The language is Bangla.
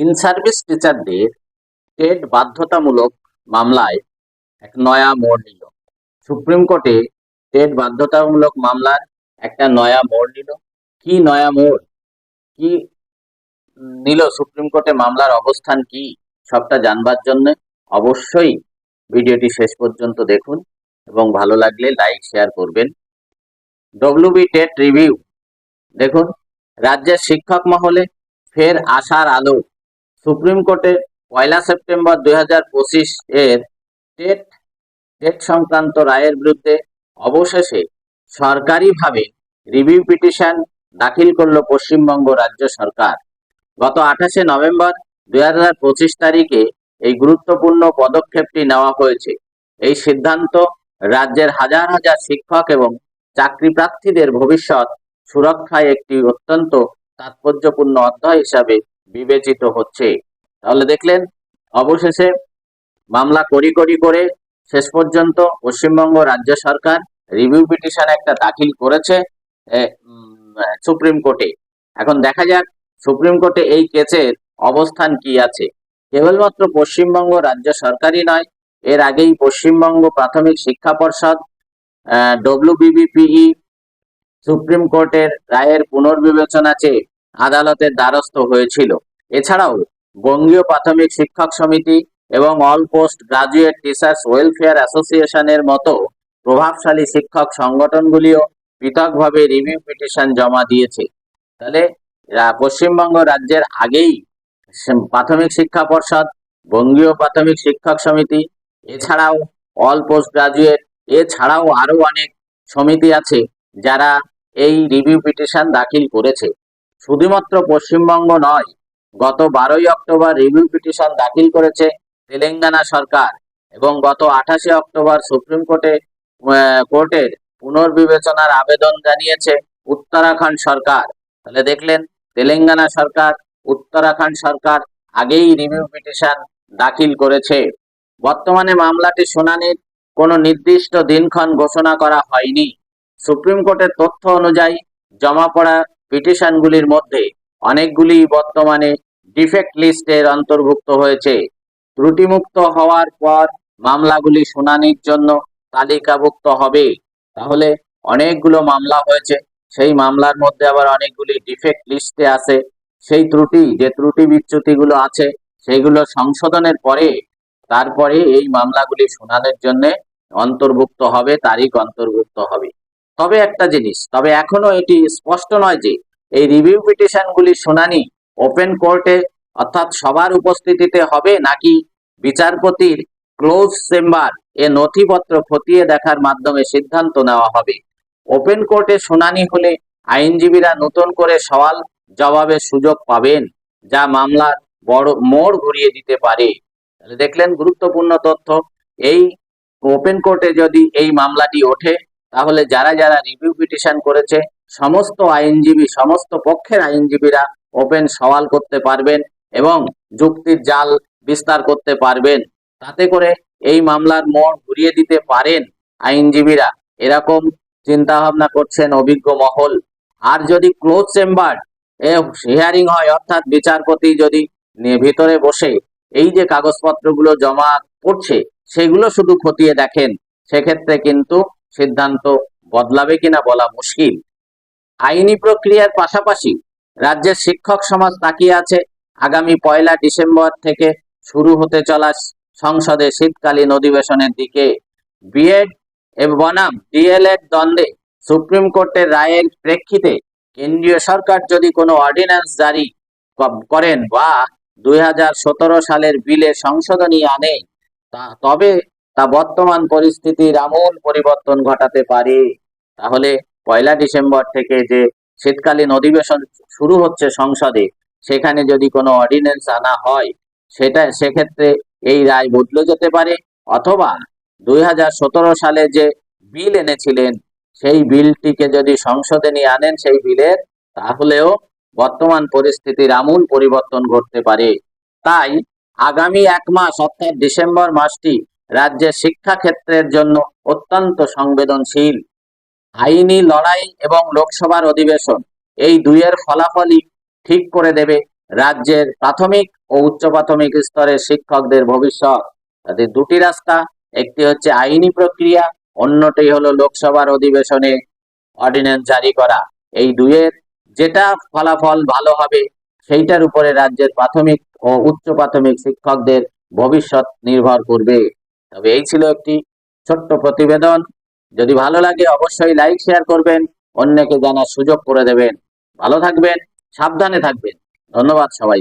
ইন সার্ভিস টিচারদের টেট বাধ্যতামূলক মামলায় এক নয়া মোড় নিল। সুপ্রিম কোর্টে টেট বাধ্যতামূলক মামলার একটা নয়া মোড় নিল। কি নয়া মোড়? কি নিল সুপ্রিম কোর্টে মামলার অবস্থান কি? সবটা জানবার জন্য অবশ্যই ভিডিওটি শেষ পর্যন্ত দেখুন এবং ভালো লাগলে লাইক, শেয়ার করবেন। ডব্লিউবি টেট রিভিউ দেখুন, রাজ্যের শিক্ষক মহলে ফের আশার আলো। সুপ্রিম কোর্টে পয়লা সেপ্টেম্বর দুই হাজার পঁচিশ এর টেট টেট সংক্রান্ত রায়ের বিরুদ্ধে অবশেষে সরকারিভাবে রিভিউ পিটিশন দাখিল করল পশ্চিমবঙ্গ রাজ্য সরকার। গত আঠাশে নভেম্বর দুই হাজার পঁচিশ তারিখে এই গুরুত্বপূর্ণ পদক্ষেপটি নেওয়া হয়েছে। এই সিদ্ধান্ত রাজ্যের হাজার হাজার শিক্ষক এবং চাকরি প্রার্থীদের ভবিষ্যৎ সুরক্ষায় একটি অত্যন্ত তাৎপর্যপূর্ণ অধ্যায় হিসাবে বিবেচিত হচ্ছে। তাহলে দেখলেন, অবশেষে মামলা করি করি করে শেষ পর্যন্ত পশ্চিমবঙ্গ রাজ্য সরকার রিভিউ পিটিশন একটা দাখিল করেছে সুপ্রিম কোর্টে। এখন দেখা যাক, সুপ্রিম কোর্টে এই কেসের অবস্থান কি আছে। কেবলমাত্র পশ্চিমবঙ্গ রাজ্য সরকারই নয়, এর আগেই পশ্চিমবঙ্গ প্রাথমিক শিক্ষা পর্ষদ ডব্লিউবিবিপিই সুপ্রিম কোর্টের রায়ের পুনর্বিবেচনা চেয়ে আদালতের দ্বারস্থ হয়েছিল। এছাড়াও বঙ্গীয় প্রাথমিক শিক্ষক সমিতি এবং all post graduate teachers welfare অ্যাসোসিয়েশনের মতো প্রভাবশালী শিক্ষক সংগঠনগুলিও পৃথকভাবে রিভিউ পিটিশন জমা দিয়েছে। তাহলে পশ্চিমবঙ্গ রাজ্যের আগেই প্রাথমিক শিক্ষা পর্ষদ, বঙ্গীয় প্রাথমিক শিক্ষক সমিতি, এছাড়াও অল পোস্ট গ্রাজুয়েট, এছাড়াও আরও অনেক সমিতি আছে যারা এই রিভিউ পিটিশন দাখিল করেছে। শুধুমাত্র পশ্চিমবঙ্গ নয় গত বারোই অক্টোবর রিভিউ পিটিশন দাখিল করেছে তেলেঙ্গানা সরকার এবং গত আঠাশে অক্টোবর সুপ্রিম কোর্টে কোর্টের পুনর্বিবেচনার আবেদন জানিয়েছে উত্তরাখণ্ড সরকার। তাহলে দেখলেন, তেলেঙ্গানা সরকার, উত্তরাখণ্ড সরকার আগেই রিভিউ পিটিশন দাখিল করেছে। বর্তমানে মামলাটি শুনানির কোনো নির্দিষ্ট দিনক্ষণ ঘোষণা করা হয়নি। সুপ্রিম কোর্টের তথ্য অনুযায়ী জমা পড়া পিটিশনগুলির মধ্যে অনেকগুলি বর্তমানে ডিফেক্ট লিস্টের অন্তর্ভুক্ত হয়েছে। ত্রুটিমুক্ত হওয়ার পর মামলাগুলি শুনানির জন্য তালিকাভুক্ত হবে। তাহলে অনেকগুলো মামলা হয়েছে। সেই মামলার মধ্যে আবার অনেকগুলি ডিফেক্ট লিস্টে আছে। সেই ত্রুটি, যে ত্রুটি বিচ্যুতিগুলো আছে সেইগুলো সংশোধনের পরে তারপরে এই মামলাগুলি শুনানির জন্য অন্তর্ভুক্ত হবে, তারিখ অন্তর্ভুক্ত হবে। তবে একটা জিনিস, তবে এখনও এটি স্পষ্ট নয় যে এই রিভিউ পিটিশনগুলি শুনানি ওপেন কোর্টে অর্থাৎ সবার উপস্থিতিতে হবে নাকি বিচারপতির ক্লোজ চেম্বার এ নথিপত্র খতিয়ে দেখার মাধ্যমে সিদ্ধান্ত নেওয়া হবে? ওপেন কোর্টে শুনানি হলে আইনজীবীরা নতুন করে সওয়াল জবাবের সুযোগ পাবেন, যা মামলার বড় মোড় ঘুরিয়ে দিতে পারে। তাহলে দেখলেন গুরুত্বপূর্ণ তথ্য। এই ওপেন কোর্টে যদি এই মামলাটি ওঠে, তাহলে যারা যারা রিভিউ পিটিশন করেছে সমস্ত আইনজীবী, সমস্ত পক্ষের আইনজীবীরা ওপেন সওয়াল করতে পারবেন এবং যুক্তির জাল বিস্তার করতে পারবেন। তাতে করে এই মামলার মোড় ঘুরিয়ে দিতে পারেন আইনজীবীরা। এরকম চিন্তা ভাবনা করছেন অভিজ্ঞ মহল। আর যদি ক্লোজ চেম্বার হিয়ারিং হয়, অর্থাৎ বিচারপতি যদি ভিতরে বসে এই যে কাগজপত্রগুলো জমা করছে সেগুলো শুধু খতিয়ে দেখেন, সেক্ষেত্রে কিন্তু সিদ্ধান্ত বদলাবে কিনা বলা মুশকিল। আইনি প্রক্রিয়ার পাশাপাশি রাজ্যের শিক্ষক সমাজ তাকিয়ে আছে। আগামী পয়লা ডিসেম্বর থেকে শুরু হতে চলা সংসদে শীতকালীন অধিবেশনের দিকে বিএড বনাম ডিএলএড দ্বন্দ্বে সুপ্রিম কোর্টের রায়ের প্রেক্ষিতে কেন্দ্রীয় সরকার যদি কোনো অর্ডিন্যান্স জারি করেন বা দুই হাজার সতেরো সালের বিলে সংশোধনী আনে, তা তবে তা বর্তমান পরিস্থিতির আমূল পরিবর্তন ঘটাতে পারে। তাহলে পয়লা ডিসেম্বর থেকে যে শীতকালীন অধিবেশন শুরু হচ্ছে সংসদে, সেখানে যদি কোনো অর্ডিন্যান্স আনা হয়, সেটা, সেক্ষেত্রে এই রায় বদলে যেতে পারে। অথবা দুই হাজার সতেরো সালে যে বিল এনেছিলেন, সেই বিলটিকে যদি সংসদে নিয়ে আনেন সেই বিলের, তাহলেও বর্তমান পরিস্থিতির আমূল পরিবর্তন ঘটতে পারে। তাই আগামী এক মাস, অর্থাৎ ডিসেম্বর মাসটি, রাজ্যের শিক্ষা ক্ষেত্রের জন্য অত্যন্ত সংবেদনশীল। আইনি লড়াই এবং লোকসভার অধিবেশন। এই দুইয়ের ফলাফলই ঠিক করে দেবে রাজ্যের প্রাথমিক ও উচ্চ প্রাথমিক স্তরের শিক্ষকদের ভবিষ্যৎ। তাদের দুটি রাস্তা, একটি হচ্ছে আইনি প্রক্রিয়া, অন্যটি হলো লোকসভার অধিবেশনে অর্ডিন্যান্স জারি করা। এই দুইয়ের যেটা ফলাফল ভালো হবে, সেইটার উপরে রাজ্যের প্রাথমিক ও উচ্চ প্রাথমিক শিক্ষকদের ভবিষ্যৎ নির্ভর করবে। তবে এই ছিল একটি ছোট্ট প্রতিবেদন। যদি ভালো লাগে অবশ্যই লাইক শেয়ার করবেন, অন্যকে জানার সুযোগ করে দেবেন। ভালো থাকবেন, সাবধানে থাকবেন। ধন্যবাদ সবাই